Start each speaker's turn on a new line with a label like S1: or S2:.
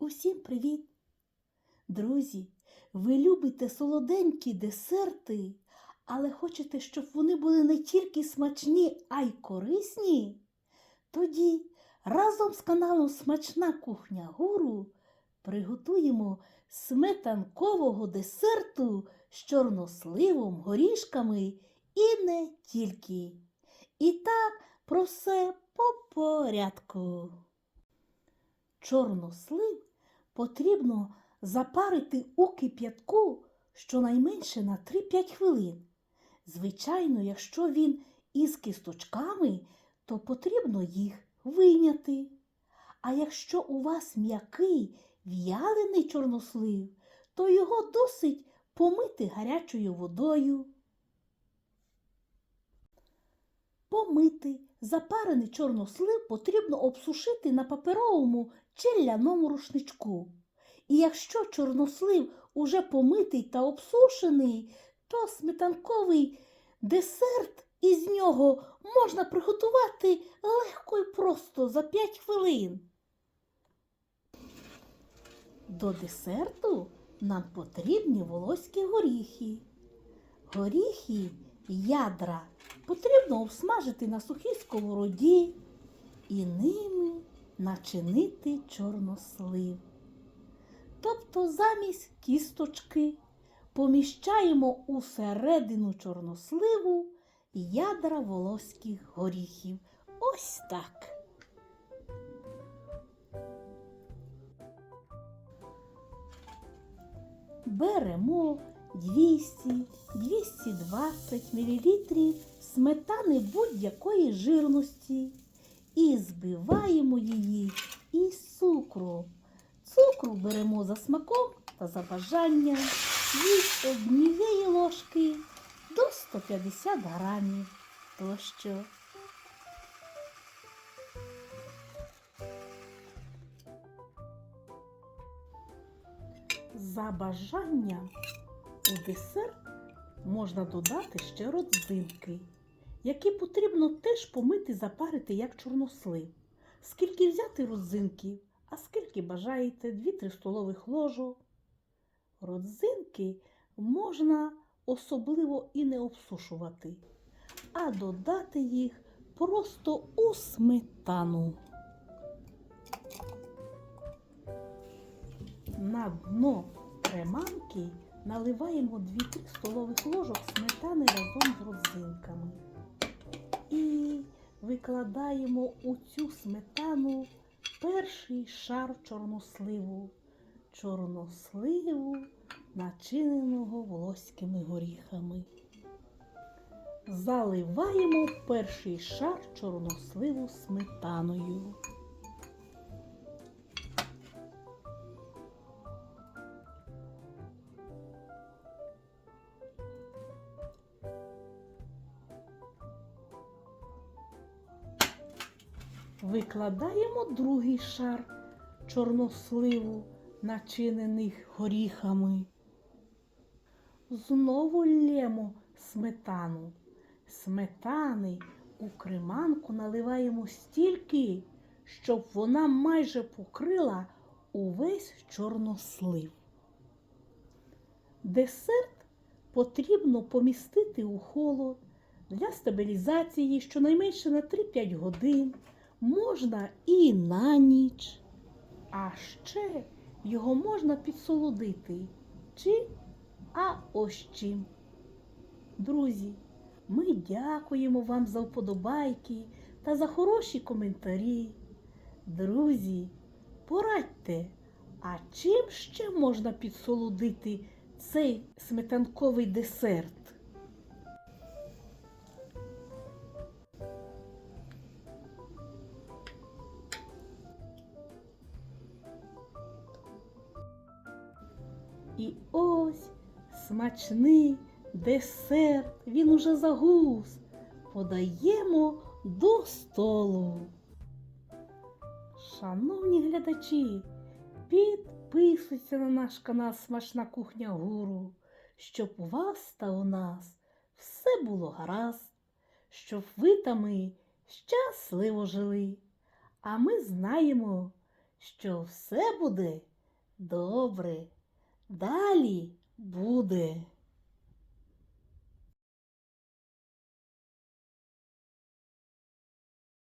S1: Усім привіт! Друзі, ви любите солоденькі десерти, але хочете, щоб вони були не тільки смачні, а й корисні? Тоді разом з каналом Смачна кухня Гуру приготуємо сметанкового десерту з чорносливом, горішками і не тільки. І так про все по порядку. Чорнослив потрібно запарити у кип'ятку щонайменше на 3-5 хвилин. Звичайно, якщо він із кісточками, то потрібно їх вийняти. А якщо у вас м'який в'ялений чорнослив, то його досить помити гарячою водою. Помити запарений чорнослив потрібно обсушити на паперовому чи ляному рушничку. І якщо чорнослив уже помитий та обсушений, то сметанковий десерт із нього можна приготувати легко і просто за 5 хвилин. До десерту нам потрібні волоські горіхи. Горіхи, ядра потрібно обсмажити на сухій сковороді і ними начинити чорнослив. Тобто замість кісточки поміщаємо у середину чорносливу ядра волоських горіхів. Ось так. Беремо 200-220 мл сметани будь-якої жирності і збиваємо її із цукру. Цукру беремо за смаком та за бажанням від однієї ложки до 150 грамів тощо. За бажанням у десерт можна додати ще родзинки, які потрібно теж помити запарити як чорнослив. Скільки взяти родзинків, а скільки бажаєте 2-3 столових ложок. Родзинки можна особливо і не обсушувати, а додати їх просто у сметану. На дно креманки наливаємо 2-3 столових ложок сметани разом з родзинками. І викладаємо у цю сметану перший шар чорносливу. Чорносливу, начиненого волоськими горіхами. Заливаємо перший шар чорносливу сметаною. Викладаємо другий шар чорносливу, начинених горіхами. Знову лємо сметану. Сметани у креманку наливаємо стільки, щоб вона майже покрила увесь чорнослив. Десерт потрібно помістити у холод для стабілізації щонайменше на 3-5 годин можна і на ніч. А ще його можна підсолодити. Чи а ось чим. Друзі, ми дякуємо вам за вподобайки та за хороші коментарі. Друзі, порадьте, а чим ще можна підсолодити цей сметанковий десерт? І ось смачний десерт, він уже загус. Подаємо до столу. Шановні глядачі, підписуйтесь на наш канал Смачна кухня Гуру, щоб у вас та у нас все було гаразд, щоб ви та ми щасливо жили. А ми знаємо, що все буде добре. Далі буде.